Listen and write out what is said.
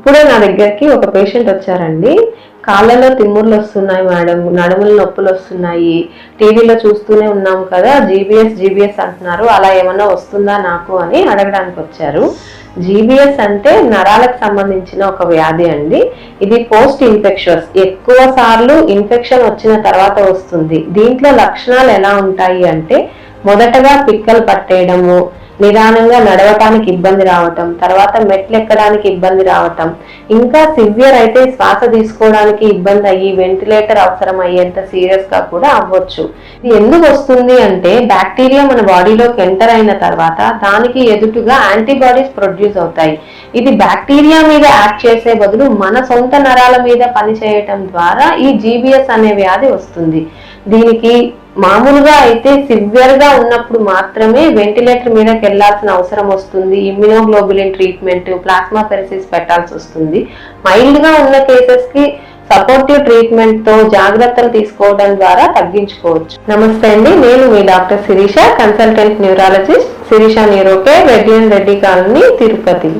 ఇప్పుడే నా దగ్గరికి ఒక పేషెంట్ వచ్చారండి. కాళ్ళలో తిమ్ముర్లు వస్తున్నాయి మేడం నడుములు నొప్పులు వస్తున్నాయి. టీవీలో చూస్తూనే ఉన్నాం కదా జీబీఎస్ జీబీఎస్ అంటున్నారు అలా ఏమన్నా వస్తుందా నాకు అని అడగడానికి వచ్చారు. జీబీఎస్ అంటే నరాలకు సంబంధించిన ఒక వ్యాధి అండి. ఇది పోస్ట్ ఇన్ఫెక్షన్స్ ఎక్కువ సార్లు ఇన్ఫెక్షన్ వచ్చిన తర్వాత వస్తుంది. దీంట్లో లక్షణాలు ఎలా ఉంటాయి అంటే మొదటగా పిక్కలు పట్టేయడము నిదానంగా నడవటానికి ఇబ్బంది రావటం తర్వాత మెట్లు ఎక్కడానికి ఇబ్బంది రావటం. ఇంకా సివియర్ అయితే శ్వాస తీసుకోవడానికి ఇబ్బంది అయ్యి వెంటిలేటర్ అవసరం అయ్యేంత సీరియస్గా కూడా అవ్వచ్చు. ఇది ఎందుకు వస్తుంది అంటే బ్యాక్టీరియా మన బాడీలోకి ఎంటర్ అయిన తర్వాత దానికి ఎదుటుగా యాంటీబాడీస్ ప్రొడ్యూస్ అవుతాయి. ఇది బ్యాక్టీరియా మీద యాక్ట్ చేసే బదులు మన సొంత నరాల మీద పనిచేయటం ద్వారా ఈ జీబీఎస్ అనే వ్యాధి వస్తుంది. దీనికి మామూలుగా అయితే సివియర్గా ఉన్నప్పుడు మాత్రమే వెంటిలేటర్ మీదకి వెళ్ళాల్సిన అవసరం వస్తుంది. ఇమ్యునోగ్లోబులిన్ ట్రీట్మెంట్ ప్లాస్మా పెరసిస్ పెట్టాల్సి వస్తుంది. మైల్డ్గా ఉన్న కేసెస్కి సపోర్టివ్ ట్రీట్మెంట్తో జాగ్రత్తలు తీసుకోవడం ద్వారా తగ్గించుకోవచ్చు. నమస్తే అండి నేను మీ doctor Shirisha consultant neurologist. Shirisha న్యూరోకే Reddy and Reddy colony Tirupati.